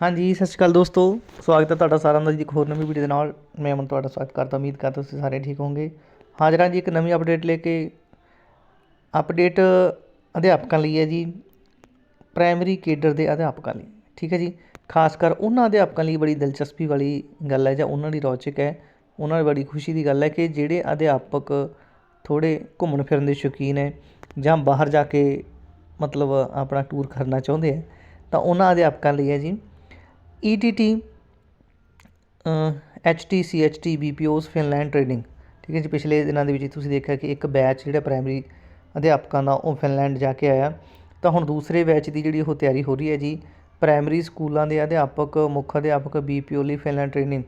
ਹਾਂਜੀ, ਸਤਿ ਸ਼੍ਰੀ ਅਕਾਲ ਦੋਸਤੋ। ਸਵਾਗਤ ਹੈ ਤੁਹਾਡਾ ਸਾਰਿਆਂ ਦਾ ਜੀ ਇੱਕ ਹੋਰ ਨਵੀਂ ਵੀਡੀਓ ਦੇ ਨਾਲ। ਮੈਂ ਅਮਨ ਤੁਹਾਡਾ ਸਵਾਗਤ ਕਰਦਾ, ਉਮੀਦ ਕਰਦਾ ਤੁਸੀਂ ਸਾਰੇ ਠੀਕ ਹੋਵੋਗੇ। ਹਾਜ਼ਰ ਹਾਂ ਜੀ ਇੱਕ ਨਵੀਂ ਅਪਡੇਟ ਲੈ ਕੇ। ਅਪਡੇਟ ਅਧਿਆਪਕਾਂ ਲਈ ਹੈ ਜੀ ਪ੍ਰਾਇਮਰੀ ਕੇਡਰ ਦੇ ਅਧਿਆਪਕਾਂ ਲਈ। ਠੀਕ ਹੈ ਜੀ? ਖਾਸ ਕਰ ਉਹਨਾਂ ਅਧਿਆਪਕਾਂ ਲਈ ਬੜੀ ਦਿਲਚਸਪੀ ਵਾਲੀ ਗੱਲ ਹੈ ਜਾਂ ਉਹਨਾਂ ਦੀ ਰੌਚਕ ਹੈ। ਉਹਨਾਂ ਦੀ ਬੜੀ ਖੁਸ਼ੀ ਦੀ ਗੱਲ ਹੈ ਕਿ ਜਿਹੜੇ ਅਧਿਆਪਕ ਥੋੜੇ ਘੁੰਮਣ ਫਿਰਨ ਦੇ ਸ਼ੌਕੀਨ ਹੈ ਜਾਂ ਬਾਹਰ ਜਾ ਕੇ ਮਤਲਬ ਆਪਣਾ ਟੂਰ ਕਰਨਾ ਚਾਹੁੰਦੇ ਹੈ, ਤਾਂ ਉਹਨਾਂ ਅਧਿਆਪਕਾਂ ਲਈ ਹੈ ਜੀ। E ETT H T C H T B P ਓਸ ਫਿਨਲੈਂਡ ਟ੍ਰੇਨਿੰਗ ਠੀਕ ਹੈ ਜੀ, ਪਿਛਲੇ ਦਿਨਾਂ ਦੇ ਵਿੱਚ ਤੁਸੀਂ ਦੇਖਿਆ ਕਿ ਇੱਕ ਬੈਚ ਜਿਹੜਾ ਪ੍ਰਾਇਮਰੀ ਅਧਿਆਪਕਾਂ ਦਾ, ਉਹ ਫਿਨਲੈਂਡ ਜਾ ਕੇ ਆਇਆ। ਤਾਂ ਹੁਣ ਦੂਸਰੇ ਬੈਚ ਦੀ ਜਿਹੜੀ ਉਹ ਤਿਆਰੀ ਹੋ ਰਹੀ ਹੈ ਜੀ ਪ੍ਰਾਇਮਰੀ ਸਕੂਲਾਂ ਦੇ ਅਧਿਆਪਕ, ਮੁੱਖ ਅਧਿਆਪਕ ਬੀ ਪੀ ਓ ਲਈ ਫਿਨਲੈਂਡ ਟ੍ਰੇਨਿੰਗ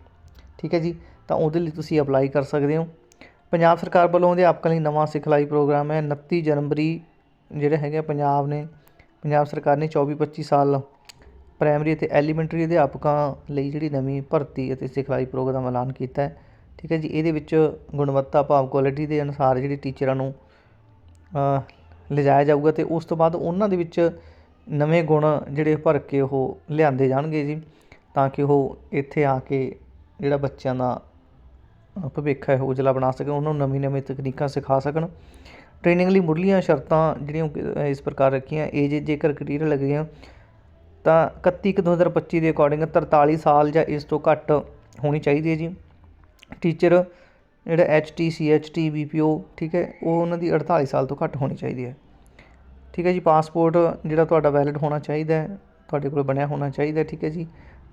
ਠੀਕ ਹੈ ਜੀ, ਤਾਂ ਉਹਦੇ ਲਈ ਤੁਸੀਂ ਅਪਲਾਈ ਕਰ ਸਕਦੇ ਹੋ। ਪੰਜਾਬ ਸਰਕਾਰ ਵੱਲੋਂ ਅਧਿਆਪਕਾਂ ਲਈ ਨਵਾਂ ਸਿਖਲਾਈ ਪ੍ਰੋਗਰਾਮ ਹੈ। 29 ਜਨਵਰੀ ਜਿਹੜੇ ਹੈਗੇ ਆ, ਪੰਜਾਬ ਨੇ, ਪੰਜਾਬ ਸਰਕਾਰ ਨੇ 24 25 ਸਾਲ ਪ੍ਰਾਇਮਰੀ ਅਤੇ ਐਲੀਮੈਂਟਰੀ ਅਧਿਆਪਕਾਂ ਲਈ ਜਿਹੜੀ ਨਵੀਂ ਭਰਤੀ ਅਤੇ ਸਿਖਲਾਈ ਪ੍ਰੋਗਰਾਮ ਐਲਾਨ ਕੀਤਾ ਹੈ। ਠੀਕ ਹੈ ਜੀ, ਇਹਦੇ ਵਿੱਚ ਗੁਣਵੱਤਾ, ਭਾਵ ਕੁਆਲਿਟੀ ਦੇ ਅਨੁਸਾਰ ਜਿਹੜੀ ਟੀਚਰਾਂ ਨੂੰ ਲਿਜਾਇਆ ਜਾਊਗਾ ਅਤੇ ਉਸ ਤੋਂ ਬਾਅਦ ਉਹਨਾਂ ਦੇ ਵਿੱਚ ਨਵੇਂ ਗੁਣ ਜਿਹੜੇ ਭਰ ਕੇ ਉਹ ਲਿਆਂਦੇ ਜਾਣਗੇ ਜੀ, ਤਾਂ ਕਿ ਉਹ ਇੱਥੇ ਆ ਕੇ ਜਿਹੜਾ ਬੱਚਿਆਂ ਦਾ ਭਵਿੱਖ ਹੈ, ਉਹ ਉਜਲਾ ਬਣਾ ਸਕਣ, ਉਹਨਾਂ ਨੂੰ ਨਵੀਂ ਨਵੀਂ ਤਕਨੀਕਾਂ ਸਿਖਾ ਸਕਣ। ਟ੍ਰੇਨਿੰਗ ਲਈ ਮੁੱਢਲੀਆਂ ਸ਼ਰਤਾਂ ਜਿਹੜੀਆਂ ਇਸ ਪ੍ਰਕਾਰ ਰੱਖੀਆਂ। ਏਜ ਜੇਕਰ ਕ੍ਰਾਈਟੇਰੀਆ ਲੱਗਦੀਆਂ ਤਾਂ 31 ਇੱਕ 2025 ਦੇ ਅਕੋਰਡਿੰਗ 43 ਸਾਲ ਜਾਂ ਇਸ ਤੋਂ ਘੱਟ ਹੋਣੀ ਚਾਹੀਦੀ ਹੈ ਜੀ। ਟੀਚਰ ਜਿਹੜਾ H T C H T B P O ਠੀਕ ਹੈ ਉਹ ਉਹਨਾਂ ਦੀ 48 ਸਾਲ ਤੋਂ ਘੱਟ ਹੋਣੀ ਚਾਹੀਦੀ ਹੈ। ਠੀਕ ਹੈ ਜੀ ਪਾਸਪੋਰਟ ਜਿਹੜਾ ਤੁਹਾਡਾ ਵੈਲਿਡ ਹੋਣਾ ਚਾਹੀਦਾ ਹੈ ਤੁਹਾਡੇ ਕੋਲ ਬਣਿਆ ਹੋਣਾ ਚਾਹੀਦਾ ਠੀਕ ਹੈ ਜੀ।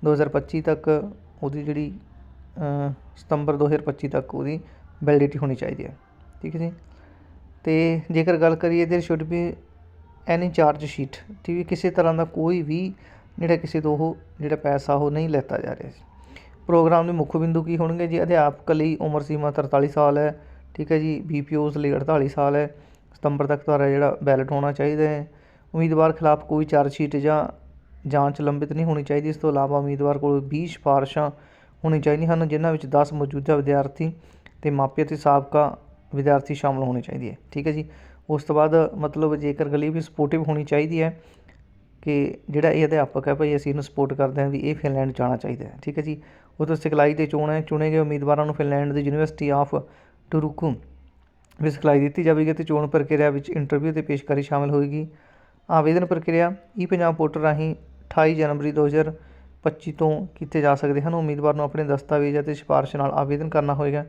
2025 ਤੱਕ ਉਹਦੀ ਜਿਹੜੀ ਅ, ਸਤੰਬਰ 2025 ਤੱਕ ਉਹਦੀ ਵੈਲਿਡਿਟੀ ਹੋਣੀ ਚਾਹੀਦੀ ਹੈ। ਠੀਕ ਹੈ ਜੀ। ਤੇ ਜੇਕਰ ਗੱਲ ਕਰੀਏ there should be any charge sheet ਠੀਕ ਹੈ, ਕਿਸੇ ਤਰ੍ਹਾਂ ਦਾ ਕੋਈ ਵੀ ਜਿਹੜਾ ਕਿਸੇ ਤੋਂ ਉਹ ਜਿਹੜਾ ਪੈਸਾ ਉਹ ਨਹੀਂ ਲੈਤਾ ਜਾ ਰਿਹਾ ਸੀ। ਪ੍ਰੋਗਰਾਮ ਦੇ ਮੁੱਖ ਬਿੰਦੂ ਕੀ ਹੋਣਗੇ ਜੀ? ਅਧਿਆਪਕ ਲਈ ਉਮਰ ਸੀਮਾ 43 ਸਾਲ ਹੈ, ਠੀਕ ਹੈ ਜੀ। ਬੀਪੀਓਸ ਲਈ 48 ਸਾਲ ਹੈ। ਸਤੰਬਰ ਤੱਕ ਤੁਹਾਡਾ ਜਿਹੜਾ ਬੈਲਟ ਹੋਣਾ ਚਾਹੀਦਾ ਹੈ। ਉਮੀਦਵਾਰ ਖਿਲਾਫ ਕੋਈ ਚਾਰਜ ਸ਼ੀਟ ਜਾਂ ਜਾਂਚ ਲੰਬਿਤ ਨਹੀਂ ਹੋਣੀ ਚਾਹੀਦੀ। ਇਸ ਤੋਂ ਇਲਾਵਾ ਉਮੀਦਵਾਰ ਕੋਲ 20 ਸਿਫਾਰਸ਼ਾਂ ਹੋਣੀ ਚਾਹੀਦੀਆਂ ਹਨ, ਜਿਨ੍ਹਾਂ ਵਿੱਚ 10 ਮੌਜੂਦਾ ਵਿਦਿਆਰਥੀ ਤੇ ਮਾਪੇ ਅਤੇ ਸਾਬਕਾ ਵਿਦਿਆਰਥੀ ਸ਼ਾਮਲ ਹੋਣੇ ਚਾਹੀਦੇ ਹੈ। ਠੀਕ ਹੈ ਜੀ? ਉਸ ਤੋਂ ਬਾਅਦ ਮਤਲਬ ਜੇਕਰ ਗਲੀ ਵੀ ਸਪੋਰਟਿਵ ਹੋਣੀ ਚਾਹੀਦੀ ਹੈ ਕਿ ਜਿਹੜਾ ਇਹ ਅਧਿਆਪਕ ਹੈ ਭਾਈ, ਅਸੀਂ ਇਹਨੂੰ ਸਪੋਰਟ ਕਰਦੇ ਹਾਂ ਵੀ ਇਹ ਫਿਨਲੈਂਡ ਜਾਣਾ ਚਾਹੀਦਾ ਹੈ। ਠੀਕ ਹੈ ਜੀ? ਉਹ ਤੋਂ ਸਿਖਲਾਈ ਤੇ ਚੋਣ ਹੈ। ਚੁਣੇ ਗਏ ਉਮੀਦਵਾਰਾਂ ਨੂੰ ਫਿਨਲੈਂਡ ਦੀ ਯੂਨੀਵਰਸਿਟੀ ਆਫ ਟੁਰੂਕੂ ਵਿੱਚ ਸਿਖਲਾਈ ਦਿੱਤੀ ਜਾਵੇਗੀ ਤੇ ਚੋਣ ਪ੍ਰਕਿਰਿਆ ਵਿੱਚ ਇੰਟਰਵਿਊ ਤੇ ਪੇਸ਼ਕਾਰੀ ਸ਼ਾਮਲ ਹੋਏਗੀ ਆਵੇਦਨ ਪ੍ਰਕਿਰਿਆ ਈ ਪੰਜਾਬ ਪੋਰਟਲ ਰਾਹੀਂ 28 ਜਨਵਰੀ 2025 ਤੋਂ ਕੀਤੇ ਜਾ ਸਕਦੇ ਹਨ। ਉਮੀਦਵਾਰ ਨੂੰ ਆਪਣੇ ਦਸਤਾਵੇਜ਼ ਅਤੇ ਸਿਫਾਰਸ਼ ਨਾਲ ਆਵੇਦਨ ਕਰਨਾ ਹੋਏਗਾ।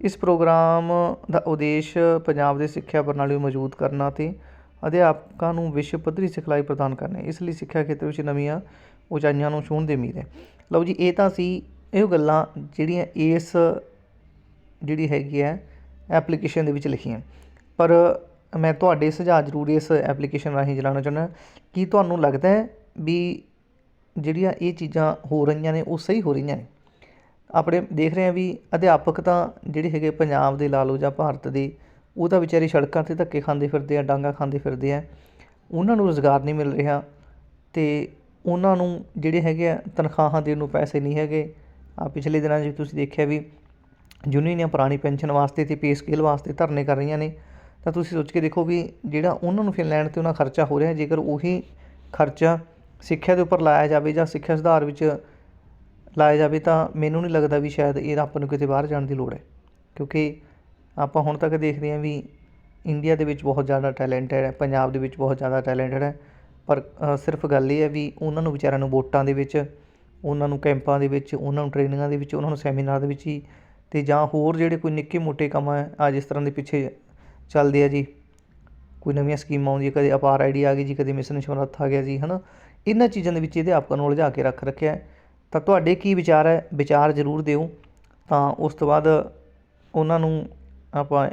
ਇਸ ਪ੍ਰੋਗਰਾਮ ਦਾ ਉਦੇਸ਼ ਪੰਜਾਬ ਦੇ ਸਿੱਖਿਆ ਪ੍ਰਣਾਲੀ ਨੂੰ ਮਜ਼ਬੂਤ ਕਰਨਾ ਅਤੇ ਅਧਿਆਪਕਾਂ ਨੂੰ ਵਿਸ਼ਵ ਪੱਧਰੀ ਸਿਖਲਾਈ ਪ੍ਰਦਾਨ ਕਰਨਾ ਇਸ ਲਈ ਸਿੱਖਿਆ ਖੇਤਰ ਵਿੱਚ ਨਵੀਆਂ ਉਚਾਈਆਂ ਨੂੰ ਛੂਹਣ ਦੀ ਉਮੀਦ ਹੈ। ਲਓ ਜੀ, ਇਹ ਤਾਂ ਸੀ ਇਹ ਗੱਲਾਂ ਜਿਹੜੀਆਂ ਇਸ ਜਿਹੜੀ ਹੈਗੀ ਹੈ ਐਪਲੀਕੇਸ਼ਨ ਦੇ ਵਿੱਚ ਲਿਖੀਆਂ। ਪਰ ਮੈਂ ਤੁਹਾਡੇ ਸੁਝਾਅ ਜ਼ਰੂਰ ਇਸ ਐਪਲੀਕੇਸ਼ਨ ਰਾਹੀਂ ਜਲਾਉਣਾ ਚਾਹੁੰਦਾ ਕੀ ਤੁਹਾਨੂੰ ਲੱਗਦਾ ਹੈ ਵੀ ਜਿਹੜੀਆਂ ਇਹ ਚੀਜ਼ਾਂ ਹੋ ਰਹੀਆਂ ਨੇ, ਉਹ ਸਹੀ ਹੋ ਰਹੀਆਂ ਨੇ? ਆਪਣੇ ਦੇਖ ਰਹੇ ਹਾਂ ਵੀ ਅਧਿਆਪਕ ਤਾਂ ਜਿਹੜੇ ਹੈਗੇ ਪੰਜਾਬ ਦੇ ਲਾ ਲਓ ਜਾਂ ਭਾਰਤ ਦੇ, ਉਹ ਤਾਂ ਵਿਚਾਰੇ ਸੜਕਾਂ ਤੇ ਧੱਕੇ ਖਾਂਦੇ ਫਿਰਦੇ ਆ, ਡਾਂਗਾ ਖਾਂਦੇ ਫਿਰਦੇ ਆ। ਉਹਨਾਂ ਨੂੰ ਰੋਜ਼ਗਾਰ ਨਹੀਂ ਮਿਲ ਰਿਹਾ ਤੇ ਉਹਨਾਂ ਨੂੰ ਜਿਹੜੇ ਹੈਗੇ ਆ ਤਨਖਾਹਾਂ ਦੇਣ ਨੂੰ ਪੈਸੇ ਨਹੀਂ ਹੈਗੇ। ਆ ਪਿਛਲੇ ਦਿਨਾਂ 'ਚ ਤੁਸੀਂ ਦੇਖਿਆ ਵੀ ਯੂਨੀਅਨਾਂ ਪੁਰਾਣੀ ਪੈਨਸ਼ਨ ਵਾਸਤੇ ਤੇ ਪੇ ਸਕੇਲ ਵਾਸਤੇ ਧਰਨੇ ਕਰ ਰਹੀਆਂ ਨੇ, ਤਾਂ ਤੁਸੀਂ ਸੋਚ ਕੇ ਦੇਖੋ ਵੀ ਜਿਹੜਾ ਉਹਨਾਂ ਨੂੰ ਫਿਨਲੈਂਡ ਤੇ ਉਹਨਾਂ ਖਰਚਾ ਹੋ ਰਿਹਾ, ਜੇਕਰ ਉਹੀ ਖਰਚਾ ਸਿੱਖਿਆ ਦੇ ਉੱਪਰ ਲਾਇਆ ਜਾਵੇ ਜਾਂ ਸਿੱਖਿਆ ਸੁਧਾਰ ਵਿੱਚ ਲਾਇਆ ਜਾਵੇ ਤਾਂ ਮੈਨੂੰ ਨਹੀਂ ਲੱਗਦਾ ਵੀ ਸ਼ਾਇਦ ਇਹ ਆਪਾਂ ਨੂੰ ਕਿਤੇ ਬਾਹਰ ਜਾਣ ਦੀ ਲੋੜ ਹੈ। ਕਿਉਂਕਿ ਆਪਾਂ ਹੁਣ ਤੱਕ ਦੇਖਦੇ ਹਾਂ ਵੀ ਇੰਡੀਆ ਦੇ ਵਿੱਚ ਬਹੁਤ ਜ਼ਿਆਦਾ ਟੈਲੈਂਟਡ ਹੈ, ਪੰਜਾਬ ਦੇ ਵਿੱਚ ਬਹੁਤ ਜ਼ਿਆਦਾ ਟੈਲੈਂਟਡ ਹੈ। ਪਰ ਸਿਰਫ ਗੱਲ ਇਹ ਹੈ ਵੀ ਉਹਨਾਂ ਨੂੰ ਵਿਚਾਰਿਆਂ ਨੂੰ ਵੋਟਾਂ ਦੇ ਵਿੱਚ, ਉਹਨਾਂ ਨੂੰ ਕੈਂਪਾਂ ਦੇ ਵਿੱਚ, ਉਹਨਾਂ ਨੂੰ ਟ੍ਰੇਨਿੰਗਾਂ ਦੇ ਵਿੱਚ, ਉਹਨਾਂ ਨੂੰ ਸੈਮੀਨਾਰ ਦੇ ਵਿੱਚ ਹੀ ਤੇ ਜਾਂ ਹੋਰ ਜਿਹੜੇ ਕੋਈ ਨਿੱਕੇ ਮੋਟੇ ਕੰਮ ਹੈ, ਆ ਜਿਸ ਤਰ੍ਹਾਂ ਦੇ ਪਿੱਛੇ ਚੱਲਦੇ ਆ ਜੀ। ਕੋਈ ਨਵੀਆਂ ਸਕੀਮਾਂ ਆਉਂਦੀਆਂ, ਕਦੇ ਅਪਾਰ ਆਈਡੀ ਆ ਗਈ ਜੀ, ਕਦੇ ਮਿਸ਼ਨ ਸਮਰੱਥ ਆ ਗਿਆ ਜੀ, ਹਨਾ? ਇਹਨਾਂ ਚੀਜ਼ਾਂ ਦੇ ਵਿੱਚ ਇਹਦੇ ਆਪਾਂ ਨੂੰ ਉਲਝਾ ਕੇ ਰੱਖ ਰੱਖਿਆ ਹੈ। ਤਾਂ ਤੁਹਾਡੇ ਕੀ ਵਿਚਾਰ ਹੈ? ਵਿਚਾਰ ਜ਼ਰੂਰ ਦਿਓ। ਤਾਂ ਉਸ ਤੋਂ ਬਾਅਦ ਉਹਨਾਂ ਨੂੰ ਆਪਾਂ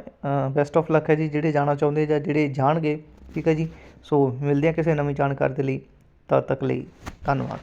ਬੈਸਟ ਆਫ ਲੱਕ ਹੈ ਜੀ, ਜਿਹੜੇ ਜਾਣਾ ਚਾਹੁੰਦੇ ਜਾਂ ਜਿਹੜੇ ਜਾਣਗੇ। ਠੀਕ ਹੈ ਜੀ? ਸੋ ਮਿਲਦੇ ਹਾਂ ਕਿਸੇ ਨਵੀਂ ਜਾਣਕਾਰੀ ਦੇ ਲਈ। ਤਦ ਤੱਕ ਲਈ ਧੰਨਵਾਦ।